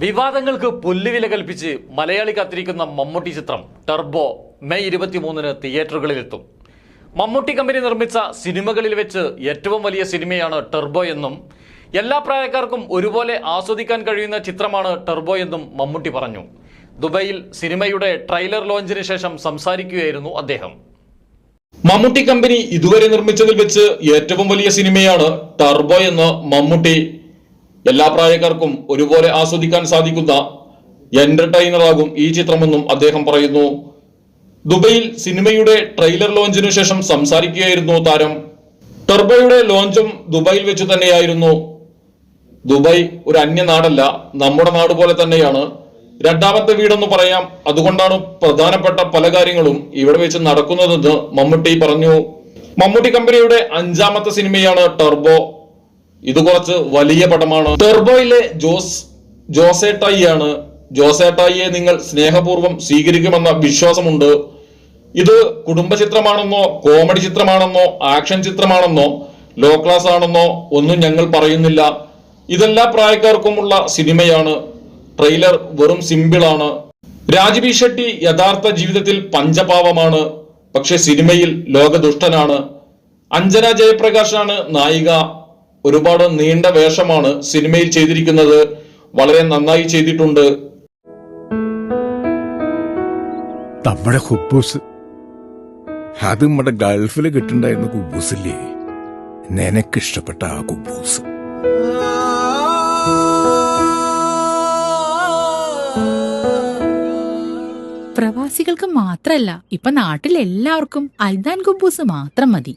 വിവാദങ്ങൾക്ക് പുല്ലുവില കൽപ്പിച്ച് മലയാളി കാത്തിരിക്കുന്ന മമ്മൂട്ടി ചിത്രം ടർബോ മെയ് ഇരുപത്തിമൂന്നിന് തിയേറ്ററുകളിലെത്തും. മമ്മൂട്ടി കമ്പനി നിർമ്മിച്ച സിനിമകളിൽ വെച്ച് ഏറ്റവും വലിയ സിനിമയാണ് ടർബോ എന്നും എല്ലാ പ്രായക്കാർക്കും ഒരുപോലെ ആസ്വദിക്കാൻ കഴിയുന്ന ചിത്രമാണ് ടർബോ എന്നും മമ്മൂട്ടി പറഞ്ഞു. ദുബൈയിൽ സിനിമയുടെ ട്രെയിലർ ലോഞ്ചിന് ശേഷം സംസാരിക്കുകയായിരുന്നു അദ്ദേഹം. മമ്മൂട്ടി കമ്പനി ഇതുവരെ നിർമ്മിച്ചതിൽ വെച്ച് ഏറ്റവും വലിയ സിനിമയാണ് ടർബോ എന്ന് മമ്മൂട്ടി എല്ലാ പ്രായക്കാർക്കും ഒരുപോലെ ആസ്വദിക്കാൻ സാധിക്കുന്ന എന്റർടൈനർ ആകും ഈ ചിത്രമെന്നും അദ്ദേഹം പറയുന്നു. ദുബൈയിൽ സിനിമയുടെ ട്രെയിലർ ലോഞ്ചിനു ശേഷം സംസാരിക്കുകയായിരുന്നു താരം. ടർബോയുടെ ലോഞ്ചും ദുബൈയിൽ വെച്ച് തന്നെയായിരുന്നു. ദുബായ് ഒരു അന്യനാടല്ല നമ്മുടെ നാട് പോലെ തന്നെയാണ്. രണ്ടാമത്തെ വീടെന്ന് പറയാം. അതുകൊണ്ടാണ് പ്രധാനപ്പെട്ട പല കാര്യങ്ങളും ഇവിടെ വെച്ച് നടക്കുന്നതെന്ന് മമ്മൂട്ടി പറഞ്ഞു. മമ്മൂട്ടി കമ്പനിയുടെ അഞ്ചാമത്തെ സിനിമയാണ് ടർബോ ഇത് കുറച്ച് വലിയ പടമാണ്. ടെർബോയിലെ ജോസ് ജോസേട്ടായിയാണ് ജോസേട്ടായിയെ നിങ്ങൾ സ്നേഹപൂർവം സ്വീകരിക്കുമെന്ന വിശ്വാസമുണ്ട്. ഇത് കുടുംബ ചിത്രമാണെന്നോ കോമഡി ചിത്രമാണെന്നോ ആക്ഷൻ ചിത്രമാണെന്നോ ലോ ക്ലാസ് ആണെന്നോ ഒന്നും ഞങ്ങൾ പറയുന്നില്ല. ഇതെല്ലാ പ്രായക്കാർക്കുമുള്ള സിനിമയാണ്. ട്രെയിലർ വെറും സിമ്പിളാണ് രാജ്ബി ഷെട്ടി യഥാർത്ഥ ജീവിതത്തിൽ പഞ്ചപാവമാണ്. പക്ഷെ സിനിമയിൽ ലോകദുഷ്ടനാണ്. അഞ്ജന ജയപ്രകാശാണ് നായിക. ഒരുപാട് നീണ്ട വേഷമാണ് സിനിമയിൽ ചെയ്തിരിക്കുന്നത്. വളരെ നന്നായി ചെയ്തിട്ടുണ്ട്. നമ്മുടെ കുബൂസ്. അത് നമ്മുടെ ഗൾഫിൽ കിട്ടുണ്ടായിരുന്ന കുബൂസില്ലേ? നിനക്കിഷ്ടപ്പെട്ട ആ കുബൂസ്. പ്രവാസികൾക്ക് മാത്രല്ല ഇപ്പൊ നാട്ടിൽ എല്ലാവർക്കും അൽദാൻ കുബൂസ് മാത്രം മതി.